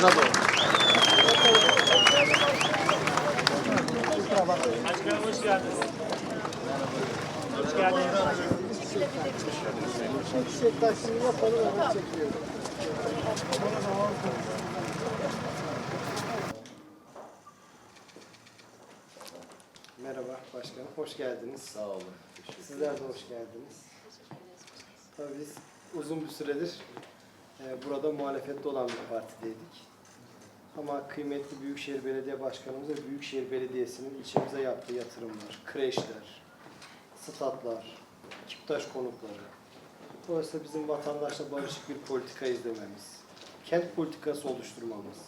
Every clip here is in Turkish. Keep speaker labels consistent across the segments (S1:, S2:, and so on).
S1: Sana doğru.
S2: Başkanım hoş geldiniz. Hoş geldiniz.
S1: Çiçek taksini yapalım hemen çekiyorum. Merhaba başkanım, hoş geldiniz.
S3: Sağ olun.
S1: Sizler de hoş geldiniz. Tabii biz uzun bir süredir burada muhalefette olan bir partideydik. Ama kıymetli Büyükşehir Belediye Başkanımız ve Büyükşehir Belediyesi'nin ilçemize yaptığı yatırımlar, kreşler, statlar, kiptaş konutları. Dolayısıyla bizim vatandaşla barışık bir politika izlememiz, kent politikası oluşturmamız,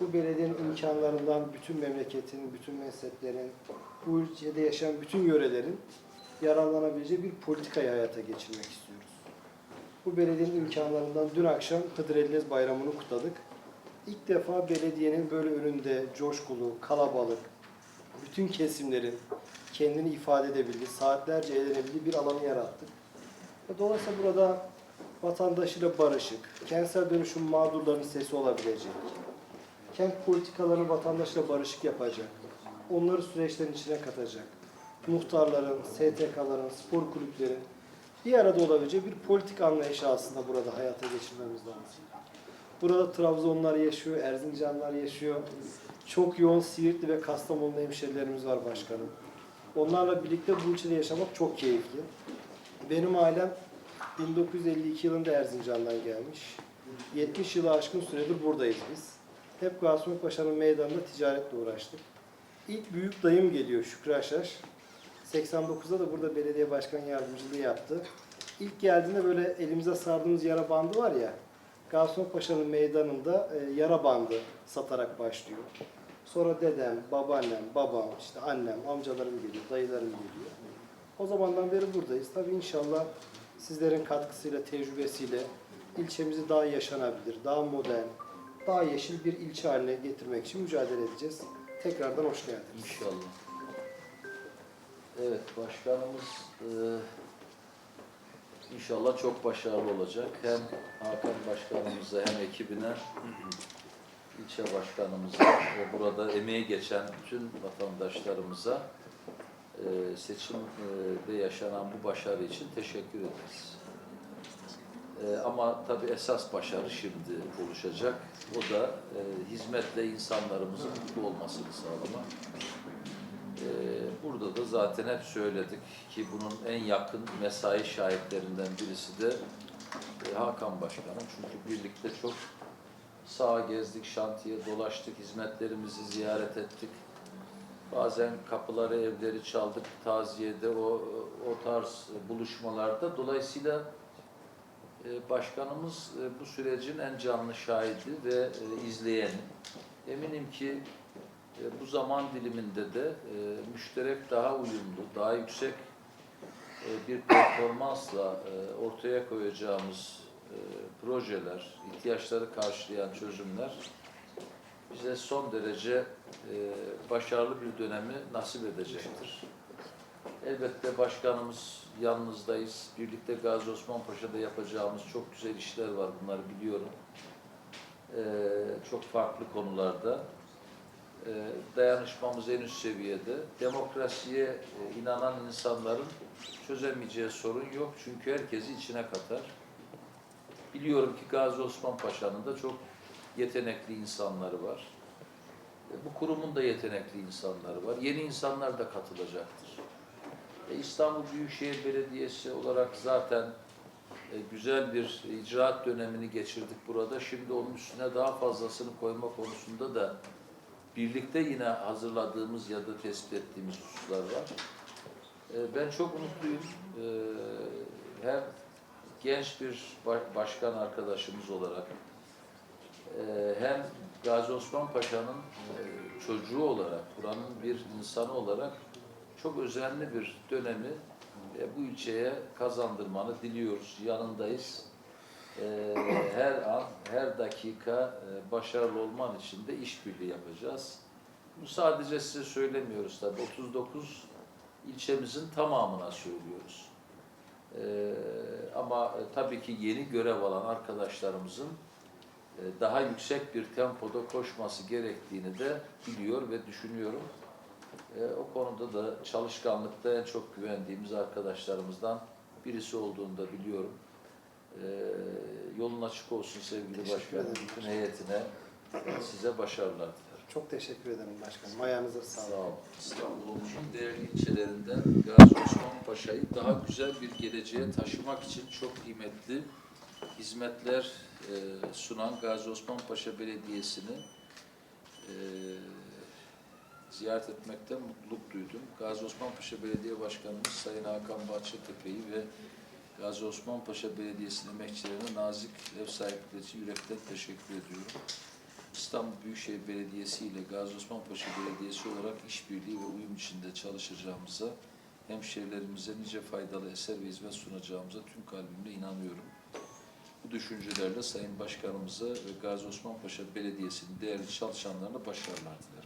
S1: bu belediyenin imkanlarından bütün memleketin, bütün mezheplerin, bu ülkede yaşayan bütün yörelerin yararlanabileceği bir politikayı hayata geçirmek istiyoruz. Bu belediyenin imkanlarından dün akşam Hıdır Ellez Bayramı'nı kutladık. İlk defa belediyenin böyle önünde coşkulu, kalabalık, bütün kesimlerin kendini ifade edebildiği, saatlerce eğlenebildiği bir alanı yarattık. Dolayısıyla burada vatandaşıyla barışık, kentsel dönüşüm mağdurlarının sesi olabilecek, kent politikalarını vatandaşla barışık yapacak, onları süreçlerin içine katacak, muhtarların, STK'ların, spor kulüplerin bir arada olabileceği bir politik anlayışı aslında burada hayata geçirmemiz lazım. Burada Trabzonlar yaşıyor, Erzincanlar yaşıyor. Çok yoğun Siirtli ve Kastamonlu hemşerilerimiz var başkanım. Onlarla birlikte bu ilçede yaşamak çok keyifli. Benim ailem 1952 yılında Erzincan'dan gelmiş. 70 yılı aşkın süredir buradayız biz. Hep Gaziantep Paşa'nın meydanında ticaretle uğraştık. İlk büyük dayım geliyor Şükrü Aşar. 89'da da burada belediye başkan yardımcılığı yaptı. İlk geldiğinde böyle elimize sardığımız yara bandı var ya, Gaziantep Paşa'nın meydanında e, yara bandı satarak başlıyor. Sonra dedem, babaannem, babam, işte annem, amcalarım geliyor, dayılarım geliyor. O zamandan beri buradayız. Tabii inşallah sizlerin katkısıyla, tecrübesiyle ilçemizi daha yaşanabilir, daha modern, daha yeşil bir ilçe haline getirmek için mücadele edeceğiz. Tekrardan hoş geldiniz.
S3: İnşallah. Evet, başkanımız e, inşallah çok başarılı olacak. Hem Hakan Başkanımıza hem ekibine, ilçe başkanımıza ve burada emeği geçen bütün vatandaşlarımıza e, seçimde yaşanan bu başarı için teşekkür ederiz. E, ama tabii esas başarı şimdi oluşacak. O da e, hizmetle insanlarımızın mutlu olmasını sağlamak. E, burada da zaten hep söyledik ki bunun en yakın mesai şahitlerinden birisi de e, Hakan Başkanım. Çünkü birlikte çok sağa gezdik, şantiye dolaştık, hizmetlerimizi ziyaret ettik. Bazen kapıları, evleri çaldık taziyede, o, o tarz buluşmalarda. Dolayısıyla e, Başkanımız e, bu sürecin en canlı şahidi ve izleyeni. Eminim ki e, bu zaman diliminde de e, müşterek daha uyumlu, daha yüksek e, bir performansla ortaya koyacağımız projeler, ihtiyaçları karşılayan çözümler bize son derece başarılı bir dönemi nasip edecektir. Elbette başkanımız yalnızdayız. Birlikte Gazi Osman Paşa'da yapacağımız çok güzel işler var. Bunları biliyorum. Ee, çok farklı konularda. Dayanışmamız en üst seviyede. Demokrasiye e, inanan insanların çözemeyeceği sorun yok. Çünkü herkesi içine katar. Biliyorum ki Gazi Osman Paşa'nın da çok yetenekli insanları var. E, Bu kurumun da yetenekli insanları var. Yeni insanlar da katılacaktır. E, İstanbul Büyükşehir Belediyesi olarak zaten güzel bir icraat dönemini geçirdik burada. Şimdi onun üstüne daha fazlasını koyma konusunda da birlikte yine hazırladığımız ya da tespit ettiğimiz hususlar var. E, Ben çok mutluyum. E, Hem genç bir ba- başkan arkadaşımız olarak e, hem Gazi Osman Paşa'nın e, çocuğu olarak, buranın bir insanı olarak çok özenli bir dönemi e, bu ilçeye kazandırmanı diliyoruz. Yanındayız. E, her an, her dakika e, başarılı olman için de işbirliği yapacağız. Bu sadece size söylemiyoruz tabii. 39 ilçemizin tamamına söylüyoruz. E, ama e, tabii ki yeni görev alan arkadaşlarımızın e, daha yüksek bir tempoda koşması gerektiğini de biliyor ve düşünüyorum. E, o konuda da çalışkanlıkta en çok güvendiğimiz arkadaşlarımızdan birisi olduğunu da biliyorum. E, yolun açık olsun sevgili
S1: Teşekkür
S3: başkanım.
S1: ederim.
S3: Bütün heyetine size başarılar dilerim.
S1: Çok teşekkür ederim başkanım. Ayağınıza sağlık.
S3: Sağ olun. İstanbul'umuzun değerli ilçelerinden Gazi Osman Paşa'yı daha güzel bir geleceğe taşımak için çok kıymetli hizmetler e, sunan Gazi Osman Paşa Belediyesi'ni e, ziyaret etmekten mutluluk duydum. Gazi Osman Paşa Belediye Başkanımız Sayın Hakan Bahçetepe'yi ve Gazi Osman Paşa Belediyesi'nin emekçilerine nazik ev sahipleri için yürekten teşekkür ediyorum. İstanbul Büyükşehir Belediyesi ile Gazi Osman Paşa Belediyesi olarak işbirliği ve uyum içinde çalışacağımıza, hemşehrilerimize nice faydalı eser ve hizmet sunacağımıza tüm kalbimle inanıyorum. Bu düşüncelerle Sayın Başkanımıza ve Gazi Osman Paşa Belediyesi'nin değerli çalışanlarına başarılar dilerim.